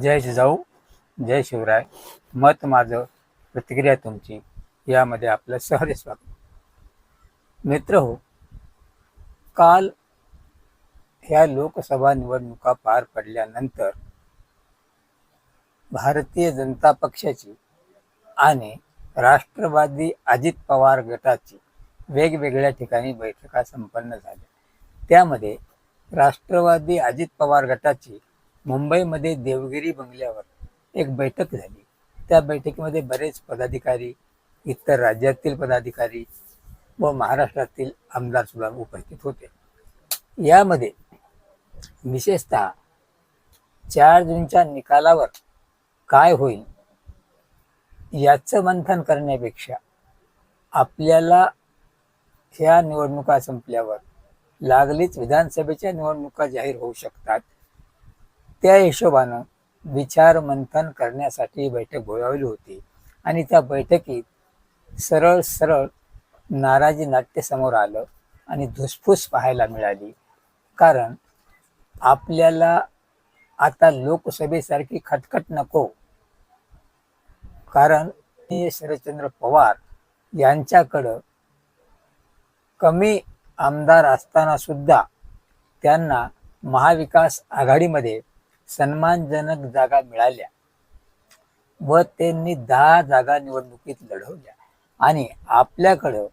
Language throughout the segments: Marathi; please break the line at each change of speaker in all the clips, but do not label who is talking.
जय जिजाऊ जय शिवराय. मत माझं प्रतिक्रिया तुमची. यामध्ये आपलं सहज स्वागत. मित्र हो काल ह्या लोकसभा निवडणुका पार पडल्यानंतर भारतीय जनता पक्षाची आणि राष्ट्रवादी अजित पवार गटाची वेगवेगळ्या ठिकाणी बैठका संपन्न झाल्या. त्यामध्ये राष्ट्रवादी अजित पवार गटाची मुंबईमध्ये देवगिरी बंगल्यावर एक बैठक झाली. त्या बैठकीमध्ये बरेच पदाधिकारी इतर राज्यातील पदाधिकारी व महाराष्ट्रातील आमदार सुद्धा उपस्थित होते. यामध्ये विशेषतः चार जूनच्या निकालावर काय होईल याचं मंथन करण्यापेक्षा आपल्याला ह्या निवडणुका संपल्यावर लागलीच विधानसभेच्या निवडणुका जाहीर होऊ शकतात. त्या हिशोबानं विचार मंथन करण्यासाठी बैठक बोलावली होती. आणि त्या बैठकीत सरळ सरळ नाराजी नाट्य समोर आलं आणि धुसफूस पाहायला मिळाली. कारण आपल्याला आता लोकसभेसारखी खटखट नको. कारण शरदचंद्र पवार यांच्याकडं कमी आमदार असताना सुद्धा त्यांना महाविकास आघाडीमध्ये सन्मानजनक जागा मिळाल्या व त्यांनी दहा जागा निवडणुकीत लढवल्या. आणि आपल्याकडं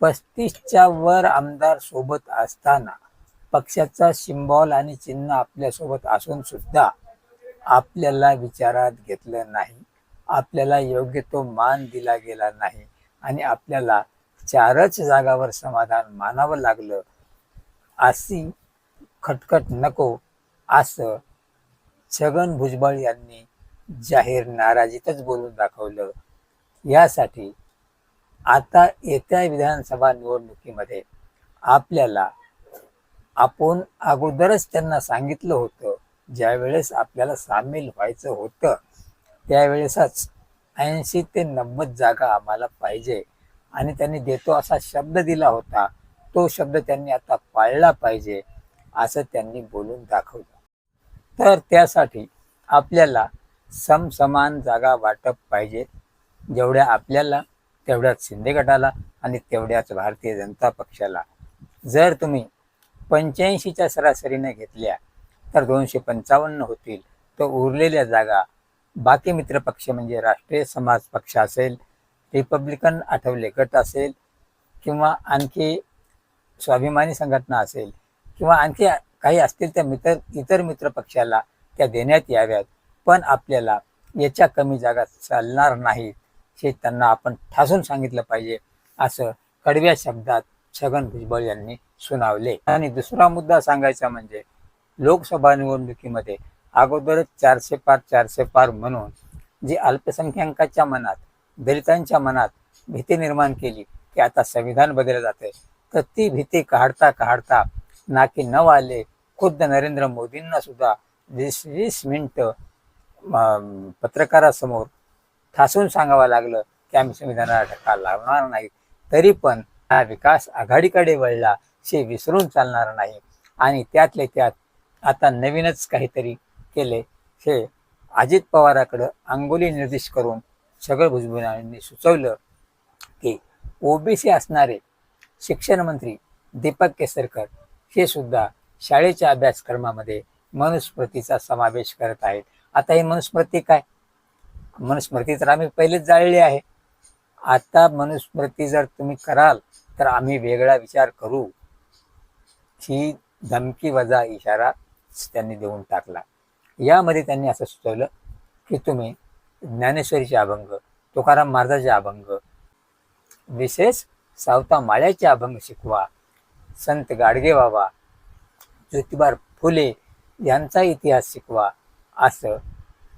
पस्तीसच्या वर आमदार सोबत असताना पक्षाचा सिम्बॉल आणि चिन्ह आपल्यासोबत असून सुद्धा आपल्याला विचारात घेतलं नाही. आपल्याला योग्य तो मान दिला गेला नाही. आणि आपल्याला चारच जागावर समाधान मानावं लागलं. अशी खटखट नको असं छगन भुजबळ यांनी जाहीर नाराजीतच बोलून दाखवलं. यासाठी आता येत्या विधानसभा निवडणुकीमध्ये आपल्याला आपण अगोदरच त्यांना सांगितलं होतं ज्यावेळेस आपल्याला सामील व्हायचं होतं त्यावेळेसच ऐंशी ते नव्वद जागा आम्हाला पाहिजे. आणि त्यांनी देतो असा शब्द दिला होता तो शब्द त्यांनी आता पाळला पाहिजे असं त्यांनी बोलून दाखवलं. तर त्यासाठी आपल्याला समसमान जागा वाटप पाहिजेत जेवढ्या आपल्याला तेवढ्याच शिंदे गटाला आणि तेवढ्याच भारतीय जनता पक्षाला. जर तुम्ही पंच्याऐंशीच्या सरासरीने घेतल्या तर दोनशे पंचावन्न होतील. तर उरलेल्या जागा बाकी मित्रपक्ष म्हणजे राष्ट्रीय समाज पक्ष असेल रिपब्लिकन आठवले गट असेल किंवा आणखी स्वाभिमानी संघटना असेल किंवा आणखी काही असतील त्या मित्र इतर मित्र पक्षाला त्या देण्यात याव्यात. पण आपल्याला याच्या कमी जागा चालणार नाहीत हे त्यांना आपण ठासून सांगितलं पाहिजे असं कडव्या शब्दात छगन भुजबळ यांनी सुनावले. आणि दुसरा मुद्दा सांगायचा म्हणजे लोकसभा निवडणुकीमध्ये अगोदरच चारशे पार चारशे पार म्हणून जी अल्पसंख्याकाच्या मनात दलितांच्या मनात भीती निर्माण केली की आता संविधान बदललं जाते तर ती भीती काढता काढता नाकी न आले खुद्द नरेंद्र मोदींना सुद्धा वीस वीस मिनिटं पत्रकारासमोर ठासून सांगावं लागलं की आम्ही संविधानाला धक्का लावणार नाही. तरी पण हा विकास आघाडीकडे वळला हे विसरून चालणार नाही. आणि त्यातले त्यात आता नवीनच काहीतरी केले. हे अजित पवाराकडं अंगोली निर्देश करून सगळं भुजबळांनी सुचवलं की ओबीसी असणारे शिक्षण मंत्री दीपक केसरकर हे सुद्धा शाळेच्या अभ्यासक्रमामध्ये मनुस्मृतीचा समावेश करत आहेत. आता ही मनुस्मृती काय? मनुस्मृती तर आम्ही पहिलेच जाळली आहे. आता मनुस्मृती जर तुम्ही कराल तर आम्ही वेगळा विचार करू. ही धमकी वजा इशारा त्यांनी देऊन टाकला. यामध्ये त्यांनी असं सुचवलं की तुम्ही ज्ञानेश्वरीचे अभंग तुकाराम महाराजाचे अभंग विशेष सावता माळ्याचे अभंग शिकवा. संत गाडगे बाबा ज्योतिबा फुले यांचा इतिहास शिकवा असं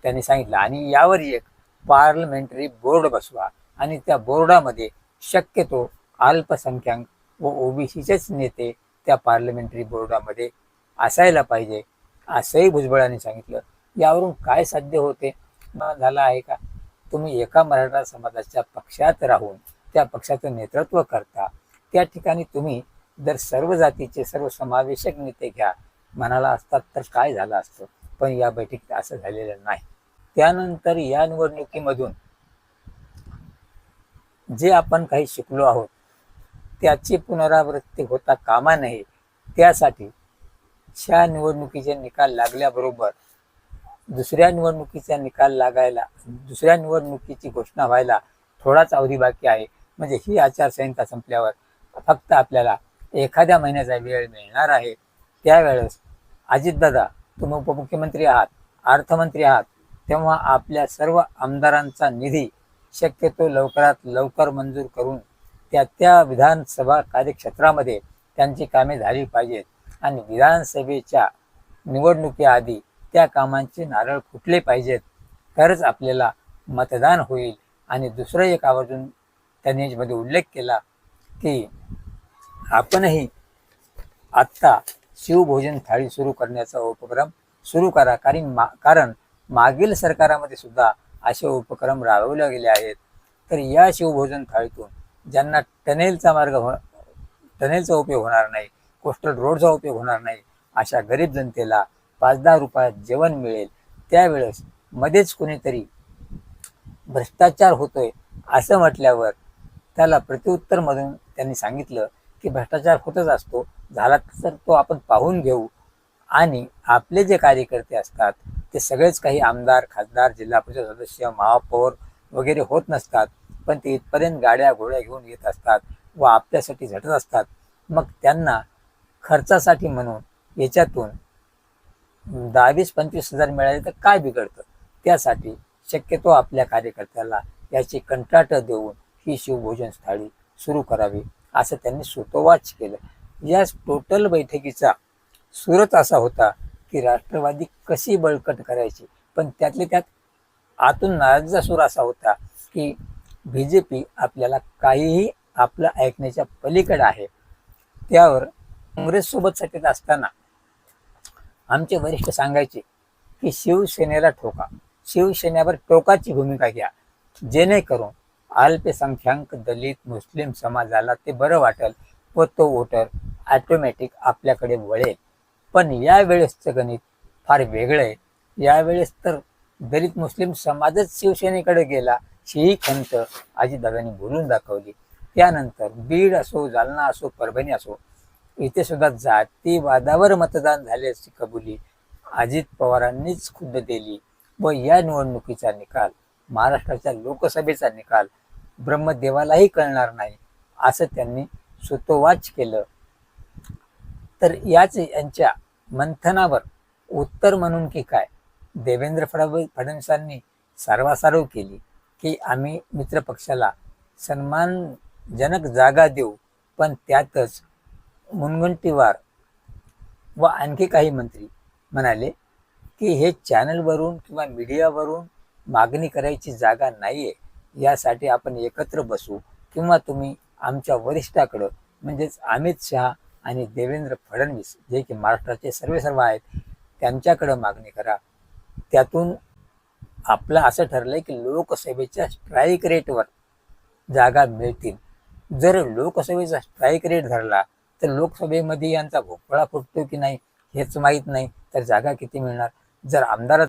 त्यांनी सांगितलं. आणि यावर एक पार्लमेंटरी बोर्ड बसवा. आणि त्या बोर्डामध्ये शक्यतो अल्पसंख्याक व ओबीसीचेच नेते त्या पार्लमेंटरी बोर्डामध्ये असायला पाहिजे असंही भुजबळांनी सांगितलं. यावरून काय साध्य होते? झालं आहे का? तुम्ही एका मराठा समाजाच्या पक्षात राहून त्या पक्षाचं नेतृत्व करता. त्या ठिकाणी तुम्ही जर सर्व जातीचे सर्व समावेशक नेते घ्या म्हणाला असतात तर काय झालं असतं? पण या बैठकीत असं झालेलं नाही. त्यानंतर या निवडणुकीमधून जे आपण काही शिकलो आहोत त्याची पुनरावृत्ती होता कामा नये. त्यासाठी ह्या निवडणुकीचे निकाल लागल्याबरोबर दुसऱ्या निवडणुकीचा निकाल लागायला दुसऱ्या निवडणुकीची घोषणा व्हायला थोडाच अवधी बाकी आहे. म्हणजे ही आचारसंहिता संपल्यावर फक्त आपल्याला एखाद्या महिन्याचा वेळ मिळणार आहे त्यावेळेस अजितदादा तुम्ही उपमुख्यमंत्री आहात अर्थमंत्री आहात तेव्हा आपल्या सर्व आमदारांचा निधी शक्यतो लवकरात लवकर मंजूर करून त्या त्या विधानसभा कार्यक्षेत्रामध्ये त्यांची कामे झाली पाहिजेत. आणि विधानसभेच्या निवडणुकीआधी त्या कामांचे नारळ फुटले पाहिजेत. तरच आपल्याला मतदान होईल. आणि दुसरं एक आवर्जून त्यांनी याच्यामध्ये उल्लेख केला की आपणही आत्ता शिवभोजन थाळी सुरू करण्याचा उपक्रम सुरू करा. कारण मा कारण मागील सरकारामध्ये सुद्धा असे उपक्रम राबवले गेले आहेत. तर या शिवभोजन थाळीतून ज्यांना टनेलचा मार्ग हो टनेलचा उपयोग होणार नाही कोस्टल रोडचा उपयोग होणार नाही अशा गरीब जनतेला पाच दहा रुपयात जेवण मिळेल त्यावेळेस मध्येच कोणीतरी भ्रष्टाचार होतोय असं म्हटल्यावर त्याला प्रत्युत्तरमधून त्यांनी सांगितलं की भ्रष्टाचार होतच असतो झाला तर तो आपण पाहून घेऊ. आणि आपले जे कार्यकर्ते असतात ते सगळेच काही आमदार खासदार जिल्हा परिषद सदस्य महापौर वगैरे होत नसतात. पण ते इथपर्यंत गाड्या घोड्या घेऊन येत असतात व आपल्यासाठी झटत असतात. मग त्यांना खर्चासाठी म्हणून याच्यातून दहा वीस पंचवीस हजार मिळाले तर काय बिघडतं? त्यासाठी शक्यतो आपल्या कार्यकर्त्याला याची कंत्राट देऊन ही शिवभोजन थाळी सुरू करावी. असं त्यांनी सुतोवाच केलं. या टोटल बैठकीचा सुरच असा होता की राष्ट्रवादी कशी बळकट करायची? पण त्यातले त्यात आतून नाराजीचा सूर असा होता की बी जे पी आपल्याला काहीही आपलं ऐकण्याच्या पलीकडे आहे. त्यावर काँग्रेससोबत सत्तेत असताना आमचे वरिष्ठ सांगायचे की शिवसेनेला ठोका. शिवसेनेवर टोकाची भूमिका घ्या. जेणेकरून अल्पसंख्याक दलित मुस्लिम समाजाला ते बरं वाटेल व तो वोटर ॲटोमॅटिक आपल्याकडे वळेल. पण यावेळेसचं गणित फार वेगळं आहे. यावेळेस तर दलित मुस्लिम समाजच शिवसेनेकडे गेला ही खंत आजीदादांनी बोलून दाखवली. त्यानंतर बीड असो जालना असो परभणी असो इथे सुद्धा जातीवादावर मतदान झाल्याची कबुली अजित पवारांनीच खुद्द दिली व या निवडणुकीचा निकाल महाराष्ट्राच्या लोकसभेचा निकाल ब्रह्मदेवालाही कळणार नाही असं त्यांनी सुतोवाच केलं. तर याच यांच्या मंथनावर उत्तर म्हणून की काय? देवेंद्र फडणवीस फडणवीसांनी सारवासारव केली की आम्ही मित्रपक्षाला सन्मानजनक जागा देऊ पण त्यातच मुनगंटीवार व आणखी काही मंत्री म्हणाले की हे चॅनलवरून किंवा मीडियावरून मागणी करायची जागा नाही आहे यासाठी आपण एकत्र बसू किंवा तुम्ही आमच्या वरिष्ठाकडं म्हणजेच अमित शहा आणि देवेंद्र फडणवीस जे की महाराष्ट्राचे सर्वे सर्व आहेत त्यांच्याकडं मागणी करा. त्यातून आपलं असं ठरलंय की लोकसभेच्या स्ट्राईक रेटवर जागा मिळतील. जर लोकसभेचा स्ट्राईक रेट धरला तर लोकसभेमध्ये यांचा भोपळा फुटतो की नाही हेच माहीत नाही तर जागा किती मिळणार? जर आमदार